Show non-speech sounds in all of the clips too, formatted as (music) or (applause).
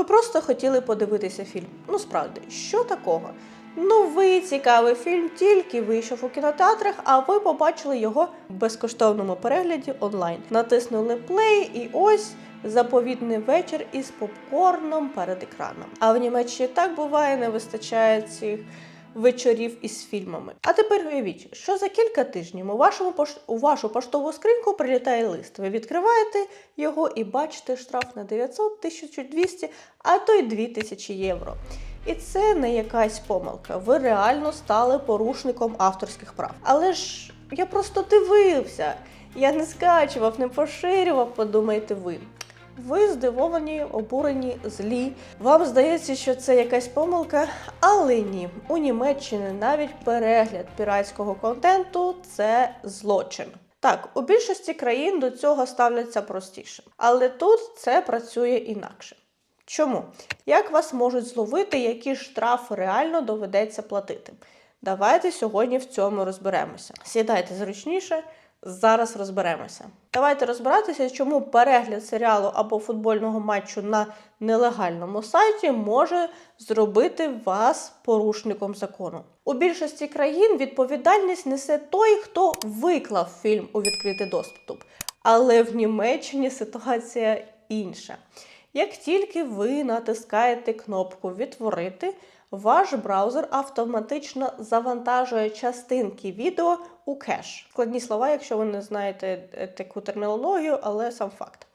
Ви просто хотіли подивитися фільм. Ну справді, що такого? Новий цікавий фільм тільки вийшов у кінотеатрах, а ви побачили його в безкоштовному перегляді онлайн. Натиснули плей і ось заповідний вечір із попкорном перед екраном. А в Німеччині так буває, не вистачає цих вечорів із фільмами. А тепер уявіть, що за кілька тижнів у вашому пош... у вашу поштову скриньку прилітає лист. Ви відкриваєте його і бачите штраф на 900, 1200, а то й 2000 євро. І це не якась помилка. Ви реально стали порушником авторських прав. Але ж я просто дивився. Я не скачував, не поширював, подумайте ви. Ви здивовані, обурені, злі. Вам здається, що це якась помилка, але ні. У Німеччині навіть перегляд піратського контенту це злочин. Так, у більшості країн до цього ставляться простіше, але тут це працює інакше. Чому? Як вас можуть зловити, які штрафи реально доведеться платити? Давайте сьогодні в цьому розберемося. Сідайте зручніше, зараз розберемося. Давайте розбиратися, чому перегляд серіалу або футбольного матчу на нелегальному сайті може зробити вас порушником закону. У більшості країн відповідальність несе той, хто виклав фільм у відкритий доступ. Але в Німеччині ситуація інша. Як тільки ви натискаєте кнопку Відтворити, ваш браузер автоматично завантажує частинки відео у кеш. Складні слова, якщо ви не знаєте е, таку термінологію, але сам факт.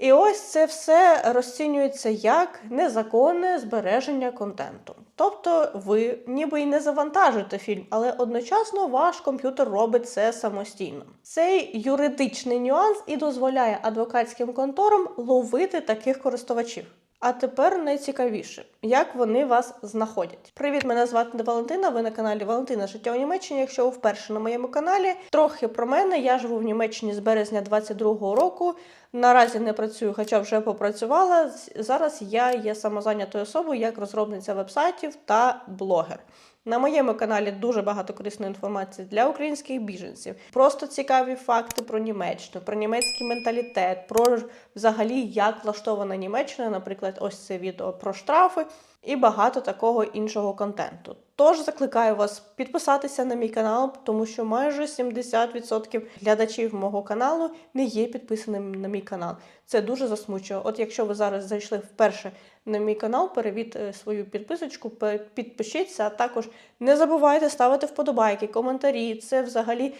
І ось це все розцінюється як незаконне збереження контенту. Тобто ви ніби й не завантажуєте фільм, але одночасно ваш комп'ютер робить це самостійно. Цей юридичний нюанс і дозволяє адвокатським конторам ловити таких користувачів. А тепер найцікавіше, як вони вас знаходять. Привіт, мене звати Валентина. Ви на каналі Валентина Життя у Німеччині. Якщо ви вперше на моєму каналі, трохи про мене. Я живу в Німеччині з березня 22-го року. Наразі не працюю, хоча вже попрацювала. Зараз я є самозайнятою особою як розробниця вебсайтів та блогер. На моєму каналі дуже багато корисної інформації для українських біженців. Просто цікаві факти про Німеччину, про німецький менталітет, про взагалі як влаштована Німеччина, наприклад, ось це відео про штрафи і багато такого іншого контенту. Тож закликаю вас підписатися на мій канал, тому що майже 70% глядачів мого каналу не є підписаними на мій канал. Це дуже засмучує. От якщо ви зараз зайшли вперше на мій канал, перевід е, свою підписочку, підпишіться, а також не забувайте ставити вподобайки, коментарі. Це взагалі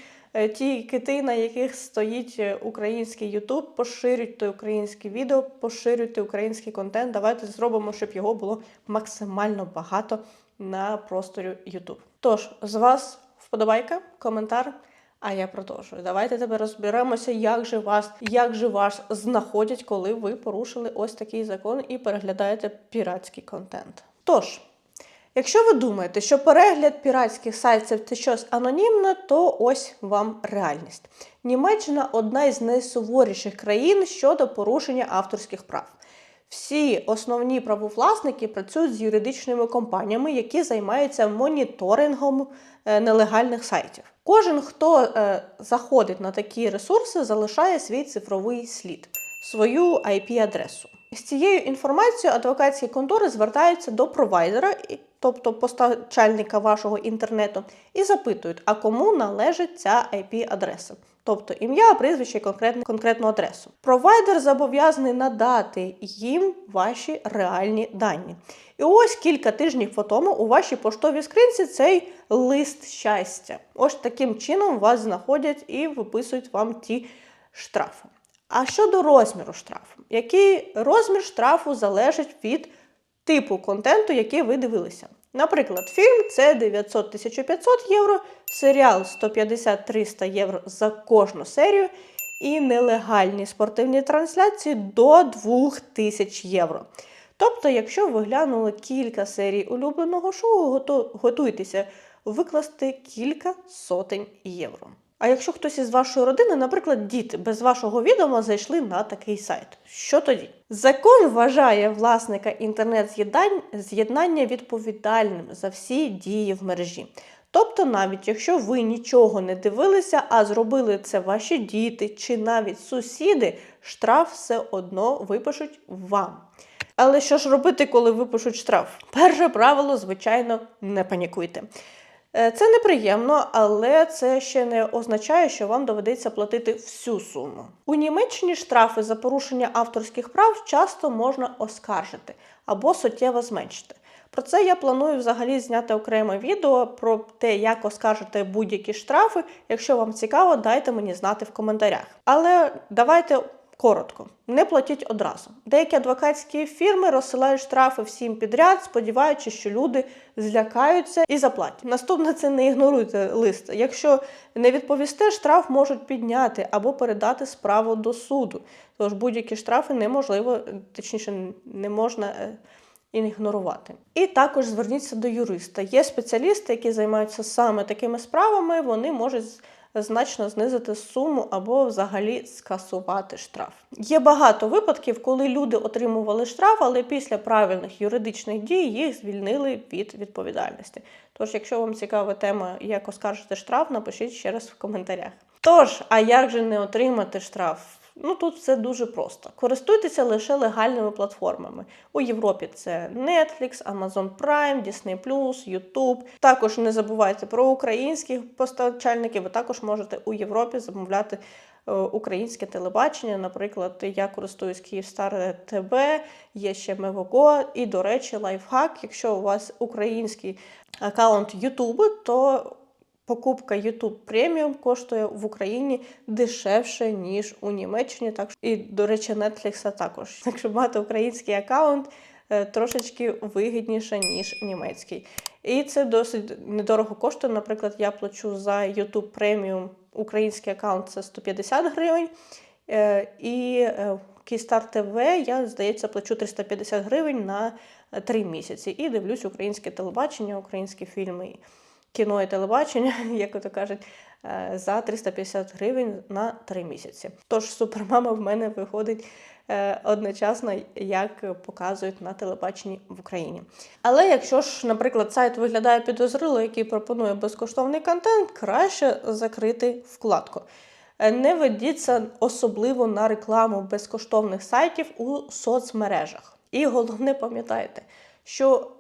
ті кити, на яких стоїть е, український Ютуб. Поширюйте українське відео, поширюйте український контент. Давайте зробимо, щоб його було максимально багато на просторі YouTube. Тож, з вас вподобайка, коментар. А я продовжую. Давайте тепер розберемося, як же вас, як же вас знаходять, коли ви порушили ось такий закон і переглядаєте піратський контент. Тож, якщо ви думаєте, що перегляд піратських сайтів це щось анонімне, то ось вам реальність. Німеччина одна із найсуворіших країн щодо порушення авторських прав. Всі основні правовласники працюють з юридичними компаніями, які займаються моніторингом е, нелегальних сайтів. Кожен, хто е, заходить на такі ресурси, залишає свій цифровий слід, свою IP-адресу. З цією інформацією адвокатські контори звертаються до провайдера, тобто постачальника вашого інтернету, і запитують, а кому належить ця IP-адреса. Тобто ім'я, прізвище і конкретну, конкретну адресу. Провайдер зобов'язаний надати їм ваші реальні дані. І ось кілька тижнів по тому у вашій поштовій скринці цей лист щастя. Ось таким чином вас знаходять і виписують вам ті штрафи. А щодо розміру штрафу, який розмір штрафу залежить від типу контенту, який ви дивилися. Наприклад, фільм це 900-1500 євро, серіал 150-300 євро за кожну серію, і нелегальні спортивні трансляції до 2000 євро. Тобто, якщо ви глянули кілька серій улюбленого шоу, готуйтеся викласти кілька сотень євро. А якщо хтось із вашої родини, наприклад, діти без вашого відома зайшли на такий сайт, що тоді? Закон вважає власника інтернет-з'єднання відповідальним за всі дії в мережі. Тобто, навіть якщо ви нічого не дивилися, а зробили це ваші діти чи навіть сусіди, штраф все одно випишуть вам. Але що ж робити, коли випишуть штраф? Перше правило, звичайно, не панікуйте. Е, Це неприємно, але це ще не означає, що вам доведеться платити всю суму. У Німеччині штрафи за порушення авторських прав часто можна оскаржити або суттєво зменшити. Про це я планую взагалі зняти окреме відео про те, як оскаржити будь-які штрафи. Якщо вам цікаво, дайте мені знати в коментарях. Але давайте коротко, не платіть одразу. Деякі адвокатські фірми розсилають штрафи всім підряд, сподіваючись, що люди злякаються і заплатять. Наступне це не ігноруйте лист. Якщо не відповісте, штраф можуть підняти або передати справу до суду. Тож будь-які штрафи неможливо, точніше, не можна. е, ігнорувати. І також зверніться до юриста. Є спеціалісти, які займаються саме такими справами, вони можуть значно знизити суму або взагалі скасувати штраф. Є багато випадків, коли люди отримували штраф, але після правильних юридичних дій їх звільнили від відповідальності. Тож, якщо вам цікава тема, як оскаржити штраф, напишіть ще раз в коментарях. Тож, а як же не отримати штраф? Ну тут все дуже просто. Користуйтеся лише легальними платформами. У Європі це Netflix, Amazon Prime, Disney+, YouTube. Також не забувайте про українських постачальників. Ви також можете у Європі замовляти е, українське телебачення. Наприклад, я користуюсь Київстар ТВ, є ще Мевого. І, до речі, лайфхак. Якщо у вас український аккаунт YouTube, то покупка YouTube Premium коштує в Україні дешевше, ніж у Німеччині. Так і, до речі, Netflix також. Якщо мати український аккаунт, е, трошечки вигідніше, ніж німецький. І це досить недорого коштує. Наприклад, я плачу за YouTube Premium український аккаунт це 150 гривень. Е, І е, Київстар ТВ я, здається, плачу 350 гривень на 3 місяці. І дивлюсь українське телебачення, українські фільми, кіно і телебачення, (laughs) як ото кажуть, е, за 350 гривень на 3 місяці. Тож супермама в мене виходить е, одночасно, як показують на телебаченні в Україні. Але якщо ж, наприклад, сайт виглядає підозріло, який пропонує безкоштовний контент, краще закрити вкладку. Е, Не ведіться особливо на рекламу безкоштовних сайтів у соцмережах. І головне пам'ятайте, що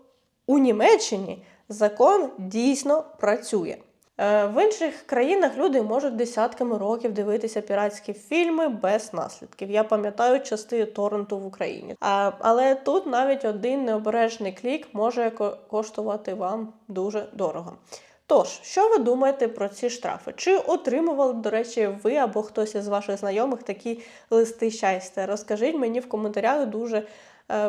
у Німеччині закон дійсно працює. Е, В інших країнах люди можуть десятками років дивитися піратські фільми без наслідків. Я пам'ятаю частини торренту в Україні. А, але тут навіть один необережний клік може коштувати вам дуже дорого. Тож, що ви думаєте про ці штрафи? Чи отримували, до речі, ви або хтось із ваших знайомих такі листи щастя? Розкажіть мені в коментарях дуже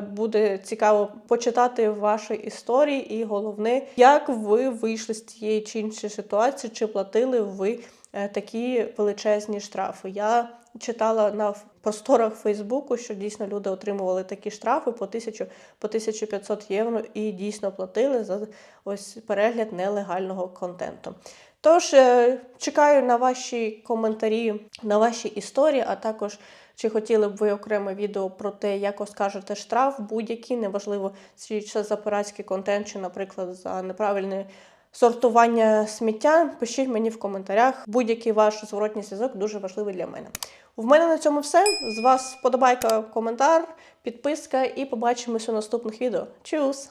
буде цікаво почитати ваші історії, і головне, як ви вийшли з тієї чи іншої ситуації, чи платили ви е, такі величезні штрафи. Я читала на просторах Фейсбуку, що дійсно люди отримували такі штрафи по 1000, по 1500 євро і дійсно платили за ось перегляд нелегального контенту. Тож е, чекаю на ваші коментарі, на ваші історії, а також чи хотіли б ви окреме відео про те, як оскаржити штраф будь-який, неважливо, чи це за пиратський контент, чи, наприклад, за неправильне сортування сміття. Пишіть мені в коментарях. Будь-який ваш зворотній зв'язок дуже важливий для мене. В мене на цьому все. З вас вподобайка, коментар, підписка і побачимося у наступних відео. Чус!